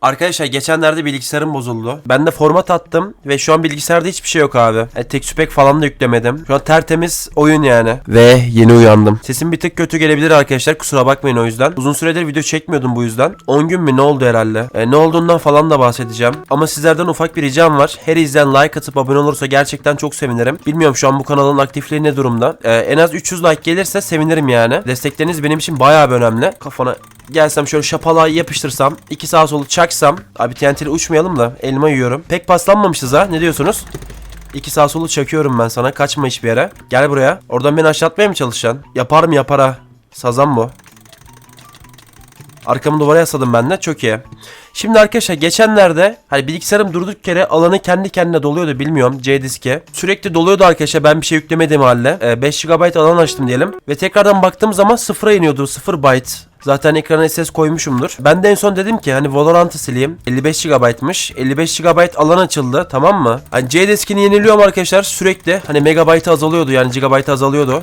Arkadaşlar geçenlerde bilgisayarım bozuldu. Ben de format attım ve şu an bilgisayarda hiçbir şey yok abi. E, tek pack falan da yüklemedim. Şu an tertemiz oyun yani. Ve yeni uyandım. Sesim bir tık kötü gelebilir arkadaşlar kusura bakmayın o yüzden. Uzun süredir video çekmiyordum bu yüzden. 10 gün mü ne oldu herhalde. E, ne olduğundan falan da bahsedeceğim. Ama sizlerden ufak bir ricam var. Her izleyen like atıp abone olursa gerçekten çok sevinirim. Bilmiyorum şu an bu kanalın aktifliği ne durumda. E, en az 300 like gelirse sevinirim yani. Destekleriniz benim için bayağı bir önemli. Kafana gelsem şöyle şapalığa yapıştırsam. iki sağa solu çaksam. Abi TNT'li uçmayalım da elma yiyorum. Pek paslanmamışız ha ne diyorsunuz? İki sağ solu çakıyorum ben sana. Kaçma hiçbir yere. Gel buraya. Oradan beni aşağı atmaya mı çalışacaksın? Yaparım yapar ha. Sazan bu. Arkamı duvara yasladım ben de. Çok iyi. Şimdi arkadaşlar geçenlerde hani bilgisayarım durduk kere alanı kendi kendine doluyordu bilmiyorum C diske. Sürekli doluyordu arkadaşlar ben bir şey yüklemediğim halde. Ee, 5 GB alan açtım diyelim. Ve tekrardan baktığım zaman sıfıra iniyordu 0 byte. Zaten ekrana SS koymuşumdur. Ben de en son dedim ki hani Valorant'ı sileyim. 55 GB'mış. 55 GB alan açıldı tamam mı? Hani C diskini yeniliyorum arkadaşlar sürekli. Hani megabaytı azalıyordu yani gigabaytı azalıyordu.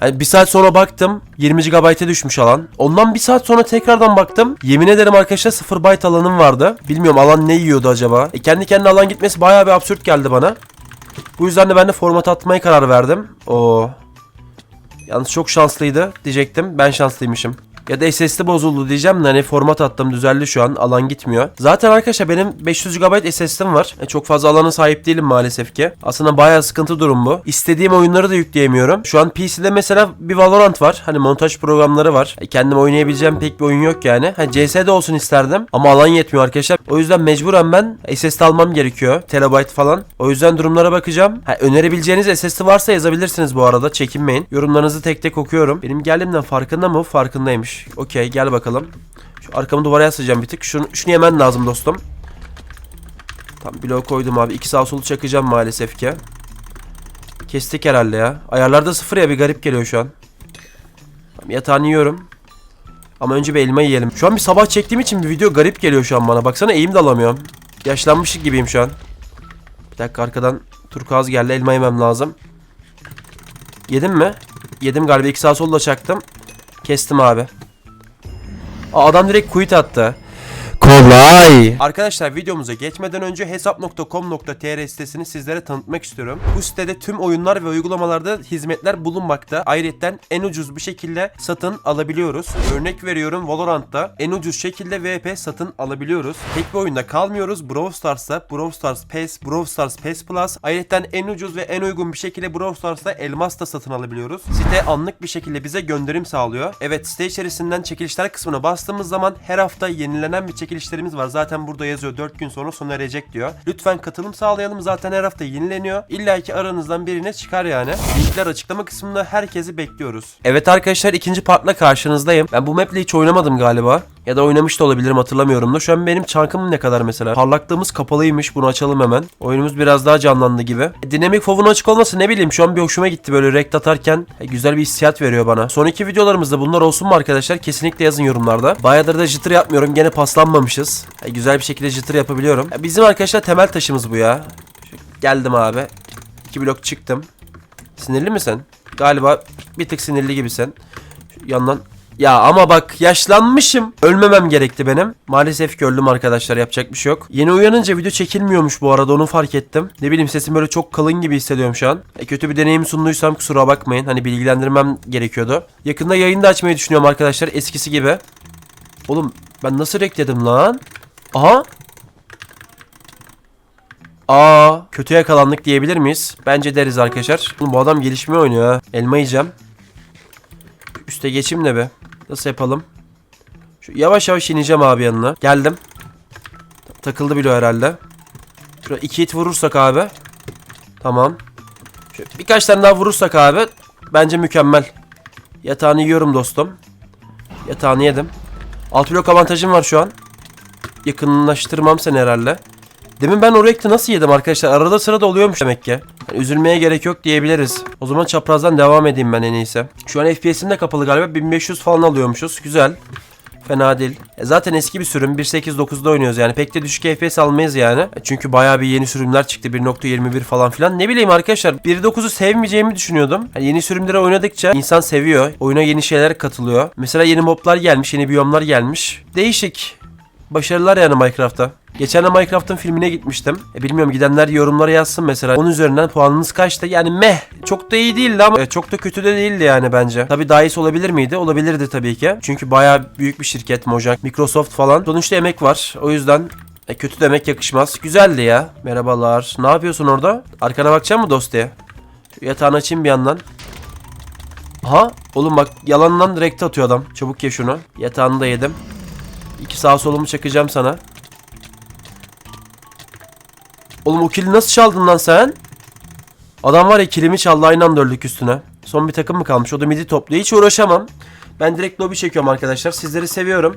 Hani bir saat sonra baktım 20 GB'e düşmüş alan. Ondan bir saat sonra tekrardan baktım. Yemin ederim arkadaşlar 0 byte alanım vardı. Bilmiyorum alan ne yiyordu acaba. E kendi kendine alan gitmesi bayağı bir absürt geldi bana. Bu yüzden de ben de format atmaya karar verdim. Oo. Yalnız çok şanslıydı diyecektim. Ben şanslıymışım. Ya da SSD bozuldu diyeceğim de hani format attım düzeldi şu an alan gitmiyor. Zaten arkadaşlar benim 500 GB SSD'm var. E, çok fazla alana sahip değilim maalesef ki. Aslında bayağı sıkıntı durum bu. İstediğim oyunları da yükleyemiyorum. Şu an PC'de mesela bir Valorant var. Hani montaj programları var. E, kendim oynayabileceğim pek bir oyun yok yani. Hani CS'de olsun isterdim ama alan yetmiyor arkadaşlar. O yüzden mecburen ben SSD almam gerekiyor. Terabyte falan. O yüzden durumlara bakacağım. Ha, önerebileceğiniz SSD varsa yazabilirsiniz bu arada. Çekinmeyin. Yorumlarınızı tek tek okuyorum. Benim geldiğimden farkında mı? Farkındaymış. Okey gel bakalım. Şu arkamı duvara yaslayacağım bir tık. Şunu, şunu yemen lazım dostum. Tam bloğu koydum abi. İki sağ solu çakacağım maalesef ki. Kestik herhalde ya. Ayarlarda sıfır ya bir garip geliyor şu an. Tamam, yatağını yiyorum. Ama önce bir elma yiyelim. Şu an bir sabah çektiğim için bir video garip geliyor şu an bana. Baksana eğim de alamıyorum. Yaşlanmış gibiyim şu an. Bir dakika arkadan turkuaz geldi. Elma yemem lazım. Yedim mi? Yedim galiba. İki sağ sol da çaktım. Kestim abi. Aa, adam direkt quit attı. Kolay. Arkadaşlar videomuza geçmeden önce hesap.com.tr sitesini sizlere tanıtmak istiyorum. Bu sitede tüm oyunlar ve uygulamalarda hizmetler bulunmakta. Ayrıca en ucuz bir şekilde satın alabiliyoruz. Örnek veriyorum Valorant'ta en ucuz şekilde VP satın alabiliyoruz. Tek bir oyunda kalmıyoruz. Brawl Stars'ta Brawl Stars PES, Brawl Stars PES Plus. Ayrıca en ucuz ve en uygun bir şekilde Brawl Stars'ta elmas da satın alabiliyoruz. Site anlık bir şekilde bize gönderim sağlıyor. Evet site içerisinden çekilişler kısmına bastığımız zaman her hafta yenilenen bir çekilişlerimiz var. Zaten burada yazıyor 4 gün sonra sona erecek diyor. Lütfen katılım sağlayalım. Zaten her hafta yenileniyor. İlla ki aranızdan birine çıkar yani. Linkler açıklama kısmında herkesi bekliyoruz. Evet arkadaşlar ikinci partla karşınızdayım. Ben bu maple hiç oynamadım galiba. Ya da oynamış da olabilirim hatırlamıyorum da. Şu an benim çankım ne kadar mesela? Parlaklığımız kapalıymış. Bunu açalım hemen. Oyunumuz biraz daha canlandı gibi. E, dinamik fovun açık olması ne bileyim şu an bir hoşuma gitti böyle rekt atarken. E, güzel bir hissiyat veriyor bana. Sonraki videolarımızda bunlar olsun mu arkadaşlar? Kesinlikle yazın yorumlarda. Bayağıdır da jitter yapmıyorum. Gene paslanmamışız. E, güzel bir şekilde jitter yapabiliyorum. E, bizim arkadaşlar temel taşımız bu ya. Şu- geldim abi. İki blok çıktım. Sinirli misin? Galiba bir tık sinirli gibisin. Şu yandan ya ama bak yaşlanmışım. Ölmemem gerekti benim. Maalesef ki öldüm arkadaşlar yapacak bir şey yok. Yeni uyanınca video çekilmiyormuş bu arada onu fark ettim. Ne bileyim sesim böyle çok kalın gibi hissediyorum şu an. E, kötü bir deneyim sunduysam kusura bakmayın. Hani bilgilendirmem gerekiyordu. Yakında yayın da açmayı düşünüyorum arkadaşlar eskisi gibi. Oğlum ben nasıl rekledim lan? Aha. Aa, kötü yakalandık diyebilir miyiz? Bence deriz arkadaşlar. Oğlum bu adam gelişme oynuyor ha. Elma yiyeceğim. Üste geçeyim de be. Nasıl yapalım? Şu yavaş yavaş ineceğim abi yanına. Geldim. Takıldı bile herhalde. Şuraya iki hit vurursak abi. Tamam. Şöyle birkaç tane daha vurursak abi. Bence mükemmel. Yatağını yiyorum dostum. Yatağını yedim. Alt blok avantajım var şu an. Yakınlaştırmam seni herhalde. Demin ben o rekti nasıl yedim arkadaşlar? Arada sırada oluyormuş demek ki. Yani üzülmeye gerek yok diyebiliriz. O zaman çaprazdan devam edeyim ben en iyisi. Şu an FPS'im de kapalı galiba. 1500 falan alıyormuşuz. Güzel. Fena değil. E zaten eski bir sürüm. 1.8.9'da oynuyoruz yani. Pek de düşük FPS almayız yani. E Çünkü bayağı bir yeni sürümler çıktı. 1.21 falan filan. Ne bileyim arkadaşlar. 1.9'u sevmeyeceğimi düşünüyordum. Yani yeni sürümleri oynadıkça insan seviyor. Oyuna yeni şeyler katılıyor. Mesela yeni moblar gelmiş. Yeni biyomlar gelmiş. Değişik. başarılar yani Minecraft'ta. Geçen de Minecraft'ın filmine gitmiştim. E, bilmiyorum gidenler yorumlara yazsın mesela. Onun üzerinden puanınız kaçtı? Yani meh. Çok da iyi değildi ama e, çok da kötü de değildi yani bence. Tabii daha iyisi olabilir miydi? Olabilirdi tabii ki. Çünkü bayağı büyük bir şirket Mojang, Microsoft falan. Sonuçta emek var. O yüzden e, kötü demek yakışmaz. Güzeldi ya. Merhabalar. Ne yapıyorsun orada? Arkana bakacak mı dost diye? Yatağını açayım bir yandan. Aha oğlum bak yalandan direkt atıyor adam. Çabuk ye şunu. Yatağını da yedim. İki sağ solumu çakacağım sana. Oğlum o kili nasıl çaldın lan sen? Adam var ya kilimi çaldı aynı anda öldük üstüne. Son bir takım mı kalmış? O da midi topluyor. Hiç uğraşamam. Ben direkt lobi çekiyorum arkadaşlar. Sizleri seviyorum.